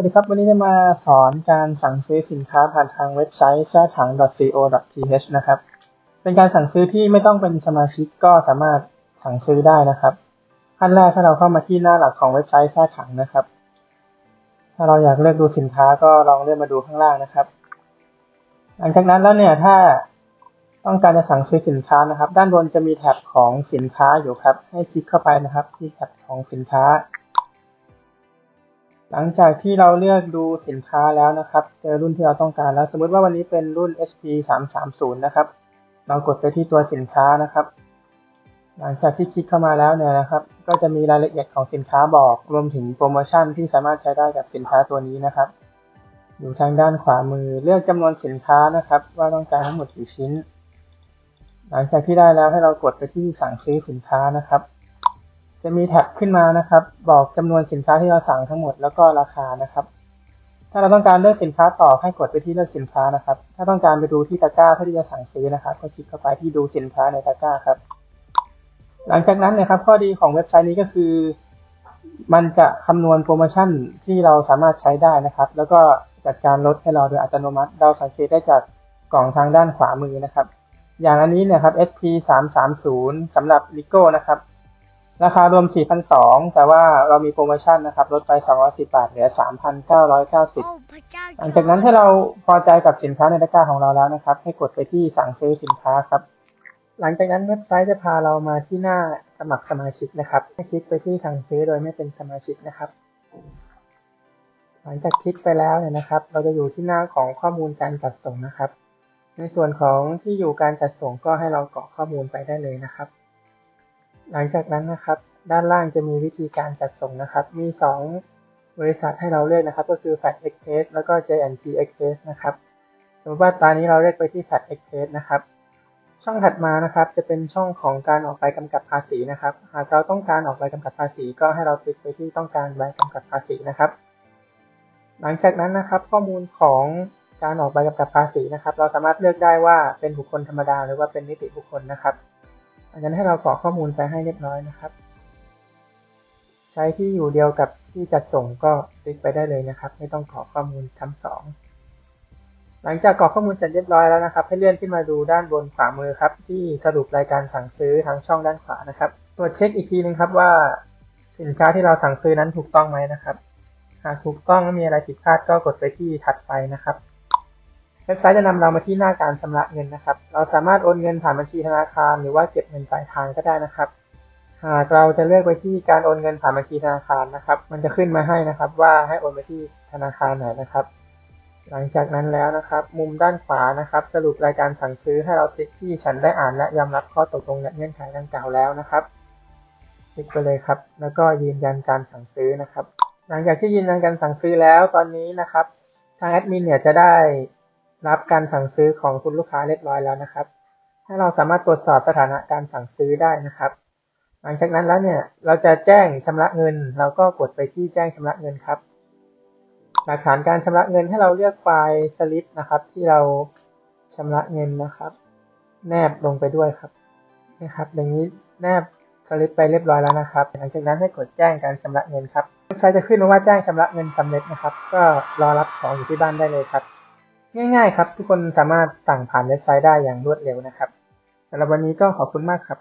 วัสดีครับ วันนี้จะมาสอนการสั่งซื้อสินค้าผ่านทางเว็บไซต์แช่ถัง .co.th นะครับ เป็นการสั่งซื้อที่ไม่ต้องเป็นสมาชิกก็สามารถสั่งซื้อได้นะครับ ขั้นแรกถ้าเราเข้ามาที่หน้าหลักของเว็บไซต์แช่ถังนะครับ ถ้าเราอยากเลือกดูสินค้าก็ลองเลื่อนมาดูข้างล่างนะครับ หลังจากนั้นแล้วเนี่ยถ้าต้องการจะสั่งซื้อสินค้านะครับ ด้านบนจะมีแท็บของสินค้าอยู่ครับ ให้คลิกเข้าไปนะครับ ที่แท็บของสินค้า หลังจากที่เราเลือกดูสินค้าแล้วนะครับ เจอรุ่นที่เราต้องการแล้ว สมมติว่าวันนี้เป็นรุ่น SP 3 3 0นะครับ เรากดไปที่ตัวสินค้านะครับ หลังจากที่คลิกเข้ามาแล้วเนี่ยนะครับ ก็จะมีรายละเอียดของสินค้าบอก รวมถึงโปรโมชั่นที่สามารถใช้ได้กับสินค้าตัวนี้นะครับ อยู่ทางด้านขวามือเลือกจำนวนสินค้านะครับ ว่าต้องการทั้งหมดกี่ชิ้น หลังจากที่ได้แล้วให้เรากดไปที่สั่งซื้อสินค้านะครับ จะมีแท็บขึ้นมานะครับ บอกจำนวนสินค้าที่เราสั่งทั้งหมดแล้วก็ราคานะครับ ถ้าเราต้องการเลือกสินค้าต่อให้กดไปที่เลือกสินค้านะครับ ถ้าต้องการไปดูที่ตะกร้าเพื่อที่จะสั่งซื้อนะครับ ก็คลิกเข้าไปที่ดูสินค้าในตะกร้าครับ หลังจากนั้นนะครับข้อดีของเว็บไซต์นี้ก็คือ มันจะคำนวณโปรโมชั่นที่เราสามารถใช้ได้นะครับ แล้วก็จัดการลดให้เราโดยอัตโนมัติ เราสังเกตได้จากกล่องทางด้านขวามือนะครับ อย่างอันนี้เนี่ยครับ SP 3 3 0สำหรับ l i g o นะครับ ราคารวม 4,200 แต่ว่าเรามีโปรโมชั่นนะครับ ลดไป 210 บาท เหลือ 3,990โอ้พระเจ้าหลังจากนั้นถ้าเราพอใจกับสินค้าในตะกร้าของเราแล้วนะครับ ให้กดไปที่สั่งซื้อสินค้าครับ หลังจากนั้นเว็บไซต์จะพาเรามาที่หน้าสมัครสมาชิกนะครับ ให้คลิกไปที่สั่งซื้อโดยไม่เป็นสมาชิกนะครับ หลังจากคลิกไปแล้วเนี่ยนะครับ เราจะอยู่ที่หน้าของข้อมูลการจัดส่งนะครับ ในส่วนของที่อยู่การจัดส่งก็ให้เรากรอกข้อมูลไปได้เลยนะครับ หลังจากนั้นนะครับ ด้านล่างจะมีวิธีการจัดส่งนะครับ มี 2 บริษัทให้เราเลือกนะครับ ก็คือ Fat Express แล้วก็ J&T Express นะครับสมมติว่าตอนนี้เราเลือกไปที่ Fat Express นะครับ ช่องถัดมานะครับ จะเป็นช่องของการออกใบกำกับภาษีนะครับ หากเราต้องการออกใบกำกับภาษี ก็ให้เราคลิกไปที่ต้องการใบกำกับภาษีนะครับ หลังจากนั้นนะครับ ข้อมูลของการออกใบกำกับภาษีนะครับ เราสามารถเลือกได้ว่าเป็นบุคคลธรรมดาหรือว่าเป็นนิติบุคคลนะครับ หลังจากนั้นให้เรากรอกข้อมูลไปให้เรียบร้อยนะครับ ใช้ที่อยู่เดียวกับที่จัดส่งก็คลิกไปได้เลยนะครับ ไม่ต้องกรอกข้อมูลซ้ำสองหลังจากกรอกข้อมูลเสร็จเรียบร้อยแล้วนะครับ ให้เลื่อนขึ้นมาดูด้านบนขวามือครับ ที่สรุปรายการสั่งซื้อทางช่องด้านขวานะครับตรวจเช็คอีกทีนึงครับว่าสินค้าที่เราสั่งซื้อนั้นถูกต้องไหมนะครับ หากถูกต้องมีอะไรผิดพลาดก็กดไปที่ถัดไปนะครับ เว็บไซต์จะนำเรามาที่หน้าการชำระเงินนะครับ เราสามารถโอนเงินผ่านบัญชีธนาคาร หรือว่าเก็บเงินปลายทางก็ได้นะครับหากเราจะเลือกไปที่การโอนเงินผ่านบัญชีธนาคารนะครับ มันจะขึ้นมาให้นะครับ ว่าให้โอนไปที่ธนาคารไหนนะครับ หลังจากนั้นแล้วนะครับ มุมด้านขวานะครับ สรุปรายการสั่งซื้อให้เราคลิกที่ฉันได้อ่านและยอมรับข้อตกลงและเงื่อนไขดังกล่าวแล้วนะครับคลิกไปเลยครับ แล้วก็ยืนยันการสั่งซื้อนะครับ หลังจากที่ยืนยันการสั่งซื้อแล้วตอนนี้นะครับ ทางแอดมินเนี่ยจะได้ รับการสั่งซื้อของคุณลูกค้าเรียบร้อยแล้วนะครับ ให้เราสามารถตรวจสอบสถานะการสั่งซื้อได้นะครับ หลังจากนั้นแล้วเนี่ยเราจะแจ้งชำระเงิน เราก็กดไปที่แจ้งชำระเงินครับ หลักฐานการชำระเงินให้เราเลือกไฟล์สลิปนะครับ ที่เราชำระเงินนะครับ แนบลงไปด้วยครับนะครับ อย่างนี้แนบสลิปไปเรียบร้อยแล้วนะครับ หลังจากนั้นให้กดแจ้งการชำระเงินครับเว็บไซต์จะขึ้นมาว่าแจ้งชำระเงินสำเร็จนะครับ ก็รอรับของอยู่ที่บ้านได้เลยครับ ง่ายๆครับ ทุกคนสามารถสั่งผ่านเว็บไซต์ได้อย่างรวดเร็วนะครับสำหรับวันนี้ก็ขอบคุณมากครับ